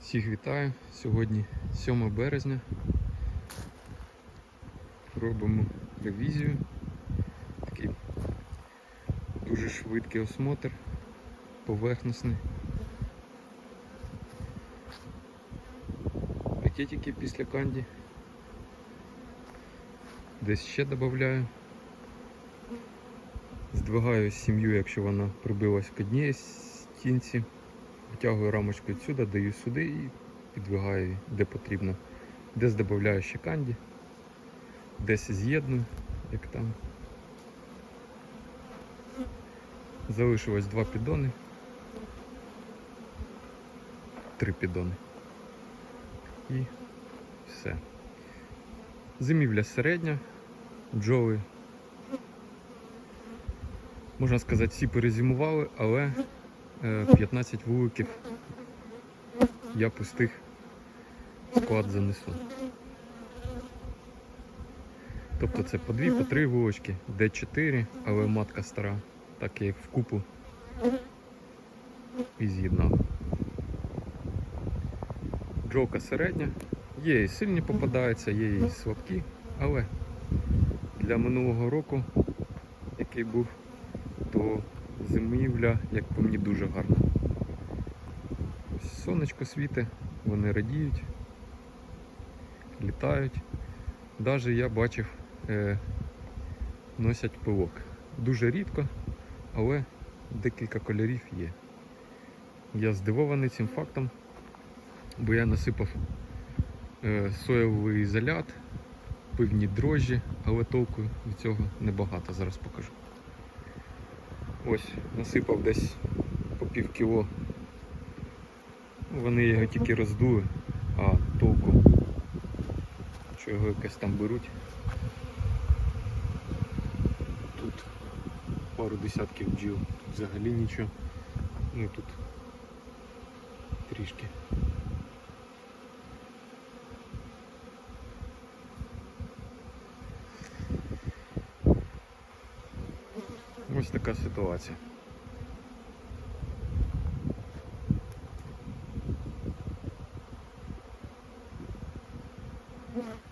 Всіх вітаю. Сьогодні 7 березня. Робимо ревізію. Такий дуже швидкий осмотр, поверхностний. Пакетики після канді. Десь ще додаю. Здвигаю сім'ю, якщо вона прибилась к одній стінці. Витягую рамочку відсюди, даю сюди і підвигаю де потрібно. Десь додаю ще канді, десь з'єдную, як там. Залишилось два піддони. Три піддони. І все. Зимівля середня, бджоли. Можна сказати, всі перезимували, але 15 вуликів я пустих склад занесу. Тобто це по дві, по три вулочки, Д4, але матка стара, так я їх вкупу і з'єднав. Джолка середня. Є і сильні попадаються, є і слабкі, але для минулого року, який був, то зимівля, як по мені, дуже гарна. Сонечко світить, вони радіють, літають. Навіть я бачив, е, носять пилок. Дуже рідко, але декілька кольорів є. Я здивований цим фактом, бо я насипав е, соєвий ізолят, пивні дрожжі, але толку від цього небагато, зараз покажу. Ось, насипав десь по пів кіло. Вони його тільки роздули, а толку, що його якось там беруть. Тут пару десятків бджіл, тут взагалі нічого. Ну і тут трішки. ось така ситуація. Mm-hmm.